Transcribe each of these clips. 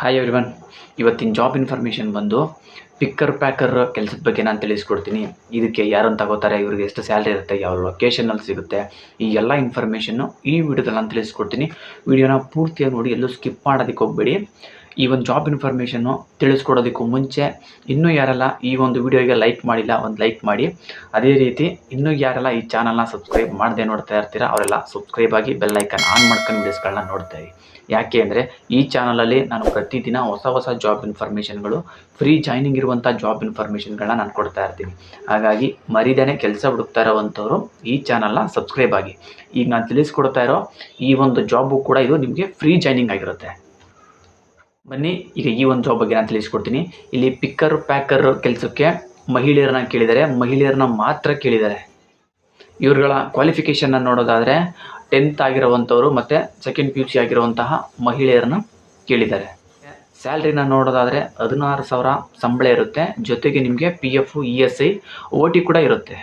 Hi everyone ಇವತ್ತಿನ job information ಬಂದು picker packer ಕೆಲಸದ ಬಗ್ಗೆ ನಾನು ತಿಳಿಸ್ಕೊಡ್ತೀನಿ. ಇದಕ್ಕೆ ಯಾರನ್ನು ತಗೋತಾರೆ, ಇವ್ರಿಗೆ ಎಷ್ಟು ಸ್ಯಾಲ್ರಿ ಇರುತ್ತೆ, ಯಾವ ಲೊಕೇಶನಲ್ಲಿ ಸಿಗುತ್ತೆ, ಈ ಎಲ್ಲ ಇನ್ಫಾರ್ಮೇಷನ್ನು ಈ ವಿಡಿಯೋದಲ್ಲಿ ನಾನು ತಿಳಿಸ್ಕೊಡ್ತೀನಿ. ವಿಡಿಯೋನ ಪೂರ್ತಿಯಾಗಿ ನೋಡಿ, ಎಲ್ಲೂ ಸ್ಕಿಪ್ ಮಾಡೋದಕ್ಕೆ ಹೋಗಬೇಡಿ. ಈ ಒಂದು ಜಾಬ್ ಇನ್ಫಾರ್ಮೇಷನ್ನು ತಿಳಿಸ್ಕೊಡೋದಕ್ಕೂ ಮುಂಚೆ ಇನ್ನೂ ಯಾರೆಲ್ಲ ಈ ಒಂದು ವಿಡಿಯೋಗೆ ಲೈಕ್ ಮಾಡಿಲ್ಲ, ಒಂದು ಲೈಕ್ ಮಾಡಿ. ಅದೇ ರೀತಿ ಇನ್ನೂ ಯಾರೆಲ್ಲ ಈ ಚಾನಲ್ನ ಸಬ್ಸ್ಕ್ರೈಬ್ ಮಾಡದೆ ನೋಡ್ತಾ ಇರ್ತೀರಾ, ಅವರೆಲ್ಲ ಸಬ್ಸ್ಕ್ರೈಬ್ ಆಗಿ ಬೆಲ್ ಐಕನ್ ಆನ್ ಮಾಡ್ಕೊಂಡು ವಿಡಿಯೋಸ್ಗಳನ್ನ ನೋಡ್ತಾ ಇರಿ. ಯಾಕೆ ಅಂದರೆ ಈ ಚಾನಲಲ್ಲಿ ನಾನು ಪ್ರತಿದಿನ ಹೊಸ ಹೊಸ ಜಾಬ್ ಇನ್ಫಾರ್ಮೇಷನ್ಗಳು ಫ್ರೀ ಜಾಯ್ನಿಂಗ್ ಇರುವಂಥ ಜಾಬ್ ಇನ್ಫಾರ್ಮೇಷನ್ಗಳನ್ನ ನಾನು ಕೊಡ್ತಾ ಇರ್ತೀನಿ. ಹಾಗಾಗಿ ಮರಿದೇನೆ ಕೆಲಸ ಹುಡುಕ್ತಾ ಇರೋವಂಥವ್ರು ಈ ಚಾನಲ್ನ ಸಬ್ಸ್ಕ್ರೈಬ್ ಆಗಿ. ಈಗ ನಾನು ತಿಳಿಸ್ಕೊಡ್ತಾ ಇರೋ ಈ ಒಂದು ಜಾಬು ಕೂಡ ಇದು ನಿಮಗೆ ಫ್ರೀ ಜಾಯ್ನಿಂಗ್ ಆಗಿರುತ್ತೆ. ಬನ್ನಿ, ಈಗ ಈ ಒಂದು ಜಾಬ್ ಬಗ್ಗೆ ನಾನು ತಿಳಿಸ್ಕೊಡ್ತೀನಿ. ಇಲ್ಲಿ ಪಿಕ್ಕರ್ ಪ್ಯಾಕರ್ ಕೆಲಸಕ್ಕೆ ಮಹಿಳೆಯರನ್ನ ಕೇಳಿದ್ದಾರೆ. ಮಹಿಳೆಯರನ್ನ ಮಾತ್ರ ಕೇಳಿದ್ದಾರೆ. ಇವ್ರುಗಳ ಕ್ವಾಲಿಫಿಕೇಷನ್ನ ನೋಡೋದಾದರೆ ಟೆಂತ್ ಆಗಿರುವಂಥವ್ರು ಮತ್ತು ಸೆಕೆಂಡ್ ಪಿ ಯು ಸಿ ಆಗಿರುವಂತಹ ಮಹಿಳೆಯರನ್ನ ಕೇಳಿದ್ದಾರೆ. ಸ್ಯಾಲ್ರಿನ ನೋಡೋದಾದರೆ ಹದಿನಾರು ಸಾವಿರ ಸಂಬಳ ಇರುತ್ತೆ. ಜೊತೆಗೆ ನಿಮಗೆ P F E S I O T ಕೂಡ ಇರುತ್ತೆ.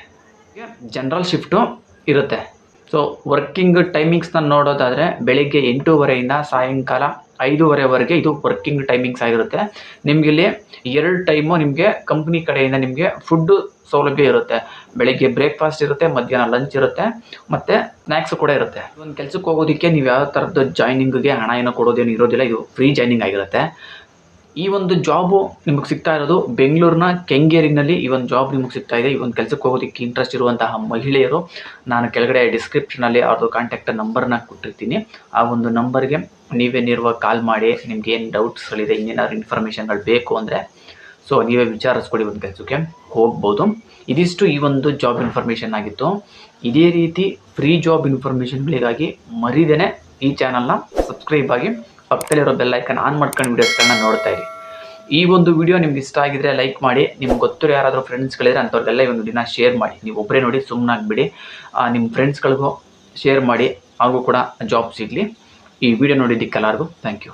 ಜನರಲ್ ಶಿಫ್ಟು ಇರುತ್ತೆ. ಸೊ ವರ್ಕಿಂಗ್ ಟೈಮಿಂಗ್ಸ್ನ ನೋಡೋದಾದರೆ ಬೆಳಿಗ್ಗೆ ಎಂಟೂವರೆಯಿಂದ ಸಾಯಂಕಾಲ ಐದೂವರೆವರೆಗೆ ಇದು ವರ್ಕಿಂಗ್ ಟೈಮಿಂಗ್ಸ್ ಆಗಿರುತ್ತೆ. ನಿಮಗೆ ಇಲ್ಲಿ ಎರಡು ಟೈಮು ನಿಮಗೆ ಕಂಪ್ನಿ ಕಡೆಯಿಂದ ನಿಮಗೆ ಫುಡ್ಡು ಸೌಲಭ್ಯ ಇರುತ್ತೆ. ಬೆಳಿಗ್ಗೆ ಬ್ರೇಕ್ಫಾಸ್ಟ್ ಇರುತ್ತೆ, ಮಧ್ಯಾಹ್ನ ಲಂಚ್ ಇರುತ್ತೆ, ಮತ್ತು ಸ್ನ್ಯಾಕ್ಸ್ ಕೂಡ ಇರುತ್ತೆ. ಒಂದು ಕೆಲಸಕ್ಕೆ ಹೋಗೋದಕ್ಕೆ ನೀವು ಯಾವ ಥರದ್ದು ಜಾಯ್ನಿಂಗ್ಗೆ ಹಣ ಏನೋ ಕೊಡೋದೇನು ಇರೋದಿಲ್ಲ. ಇದು ಫ್ರೀ ಜಾಯ್ನಿಂಗ್ ಆಗಿರುತ್ತೆ. ಈ ಒಂದು ಜಾಬು ನಿಮಗೆ ಸಿಗ್ತಾ ಇರೋದು ಬೆಂಗಳೂರಿನ ಕೆಂಗೇರಿನಲ್ಲಿ ಈ ಒಂದು ಜಾಬ್ ನಿಮಗೆ ಸಿಗ್ತಾ ಇದೆ. ಈ ಒಂದು ಕೆಲಸಕ್ಕೆ ಹೋಗೋದಕ್ಕೆ ಇಂಟ್ರೆಸ್ಟ್ ಇರುವಂತಹ ಮಹಿಳೆಯರು, ನಾನು ಕೆಳಗಡೆ ಡಿಸ್ಕ್ರಿಪ್ಷನಲ್ಲಿ ಅವ್ರದ್ದು ಕಾಂಟ್ಯಾಕ್ಟ್ ನಂಬರ್ನ ಕೊಟ್ಟಿರ್ತೀನಿ. ಆ ಒಂದು ನಂಬರ್ಗೆ ನೀವೇ ನೇರವಾಗಿ ಕಾಲ್ ಮಾಡಿ, ನಿಮ್ಗೆ ಏನು ಡೌಟ್ಸ್ಗಳಿದೆ ಇನ್ನೇನಾದ್ರು ಇನ್ಫಾರ್ಮೇಷನ್ಗಳು ಬೇಕು ಅಂದರೆ ಸೊ ನೀವೇ ವಿಚಾರಿಸ್ಕೊಡಿ ಒಂದು ಕೆಲಸಕ್ಕೆ ಹೋಗ್ಬೋದು. ಇದಿಷ್ಟು ಈ ಒಂದು ಜಾಬ್ ಇನ್ಫಾರ್ಮೇಷನ್ ಆಗಿತ್ತು. ಇದೇ ರೀತಿ ಫ್ರೀ ಜಾಬ್ ಇನ್ಫಾರ್ಮೇಷನ್ಗಳಿಗಾಗಿ ಮರಿದೇನೆ ಈ ಚಾನಲ್ನ ಸಬ್ಸ್ಕ್ರೈಬ್ ಆಗಿ ಪಕ್ಕದಲ್ಲಿರೋ ಬೆಲ್ ಐಕನ್ ಆನ್ ಮಾಡ್ಕೊಂಡು ವೀಡಿಯೋಸ್ಗಳನ್ನ ನೋಡ್ತಾ ಇರಿ. ಈ ಒಂದು ವಿಡಿಯೋ ನಿಮ್ಗೆ ಇಷ್ಟ ಆಗಿದ್ರೆ ಲೈಕ್ ಮಾಡಿ, ನಿಮ್ಗೆ ಗೊತ್ತಿರೋ ಯಾರಾದರೂ ಫ್ರೆಂಡ್ಸ್ಗಳಿದ್ರೆ ಅಂಥವ್ರಿಗೆಲ್ಲ ಈ ಒಂದು ದಿನ ಶೇರ್ ಮಾಡಿ. ನೀವು ಒಬ್ಬರೇ ನೋಡಿ ಸುಮ್ಮನಾಗ್ಬಿಡಿ ನಿಮ್ಮ ಫ್ರೆಂಡ್ಸ್ಗಳಿಗೂ ಶೇರ್ ಮಾಡಿ, ಅವ್ರಿಗೂ ಕೂಡ ಜಾಬ್ ಸಿಗಲಿ. ಈ ವಿಡಿಯೋ ನೋಡಿದ್ದಕ್ಕೆಲ್ಲರಿಗೂ ಥ್ಯಾಂಕ್ ಯು